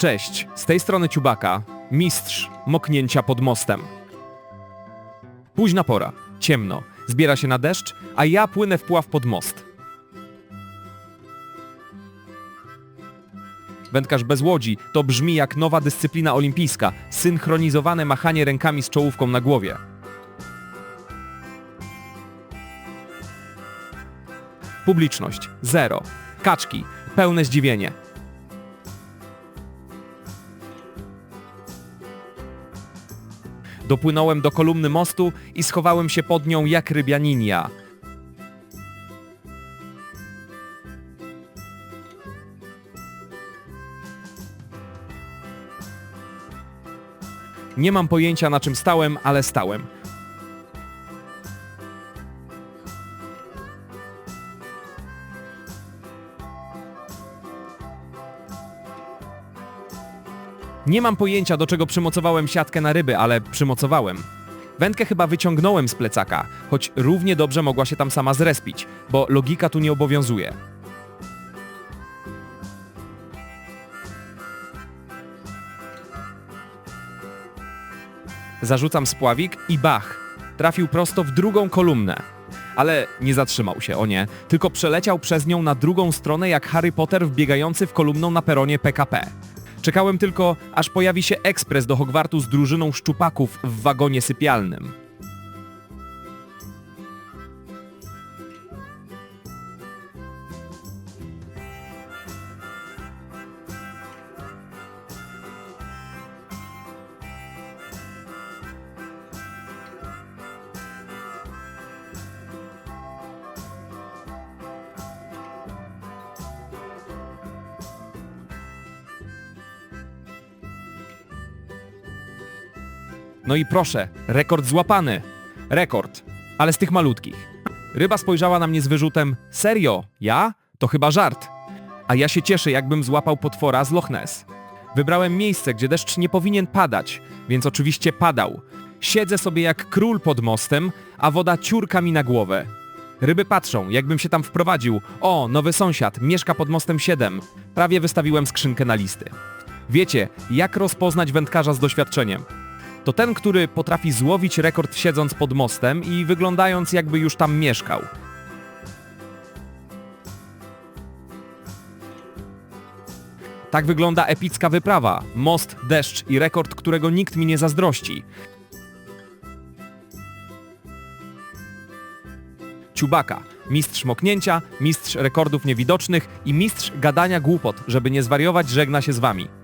Cześć, z tej strony Ciubaka, mistrz moknięcia pod mostem. Późna pora, ciemno, zbiera się na deszcz, a ja płynę w pław pod most. Wędkarz bez łodzi to brzmi jak nowa dyscyplina olimpijska, synchronizowane machanie rękami z czołówką na głowie. Publiczność zero. Kaczki pełne zdziwienie. Dopłynąłem do kolumny mostu i schowałem się pod nią jak rybianinia. Nie mam pojęcia na czym stałem, ale stałem. Nie mam pojęcia do czego przymocowałem siatkę na ryby, ale przymocowałem. Wędkę chyba wyciągnąłem z plecaka, choć równie dobrze mogła się tam sama zrespić, bo logika tu nie obowiązuje. Zarzucam spławik i bach! Trafił prosto w drugą kolumnę. Ale nie zatrzymał się, o nie, tylko przeleciał przez nią na drugą stronę jak Harry Potter wbiegający w kolumną na peronie PKP. Czekałem tylko, aż pojawi się ekspres do Hogwartu z drużyną szczupaków w wagonie sypialnym. No i proszę, rekord złapany. Rekord, ale z tych malutkich. Ryba spojrzała na mnie z wyrzutem: Serio? Ja? To chyba żart. A ja się cieszę, jakbym złapał potwora z Loch Ness. Wybrałem miejsce, gdzie deszcz nie powinien padać, więc oczywiście padał. Siedzę sobie jak król pod mostem, a woda ciurka mi na głowę. Ryby patrzą, jakbym się tam wprowadził. O, nowy sąsiad, mieszka pod mostem 7. Prawie wystawiłem skrzynkę na listy. Wiecie, jak rozpoznać wędkarza z doświadczeniem? To ten, który potrafi złowić rekord siedząc pod mostem i wyglądając jakby już tam mieszkał. Tak wygląda epicka wyprawa. Most, deszcz i rekord, którego nikt mi nie zazdrości. Ciubaka, mistrz moknięcia, mistrz rekordów niewidocznych i mistrz gadania głupot, żeby nie zwariować, żegna się z wami.